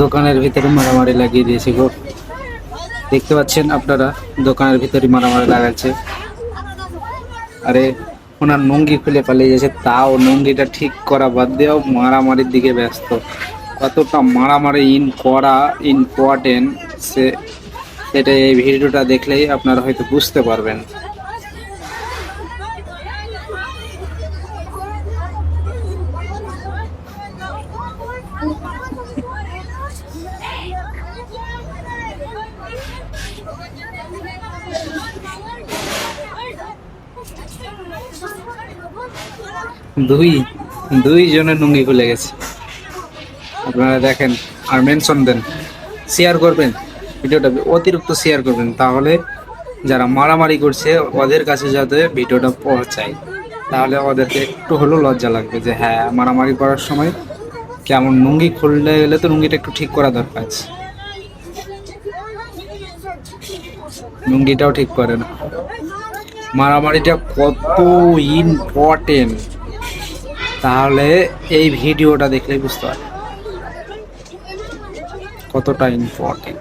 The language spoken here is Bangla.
দোকানের ভিতরে মারামারি লাগিয়ে দিয়েছে গো। দেখতে পাচ্ছেন আপনারা, দোকানের ভিতরে মারামারি লাগাচ্ছে। আরে, ওনার নঙ্গি খুলে পালিয়ে যাচ্ছে, তাও নঙ্গিটা ঠিক করা বাদ দিয়েও মারামারির দিকে ব্যস্ত। কতটা মারামারি ইন করা ইম্পর্টেন্ট সে, সেটা এই ভিডিওটা দেখলেই আপনারা হয়তো বুঝতে পারবেন। দুই দুই জনের লুঙ্গি খুলে গেছে। আপনারা দেখেন, আর মেনশন দেন। শেয়ার করবেন, ভিডিওটা অতিরিক্ত শেয়ার করবেন। তাহলে যারা মারামারি করছে, ওদের কাছে যাতে ভিডিওটা পৌঁছায়। তাহলে ওদেরকে একটু হলেও লজ্জা লাগবে যে হ্যাঁ মারামারি করার সময় কেমন লুঙ্গি খুললে গেলে তো লুঙ্গিটা একটু ঠিক করা দরকার আছে। লুঙ্গিটাও ঠিক করে না। মারামারিটা কত ইম্পর্টেন্ট তাহলে এই ভিডিওটা দেখলেই বুঝতে পারবে। কতটা ইম্পর্টেন্ট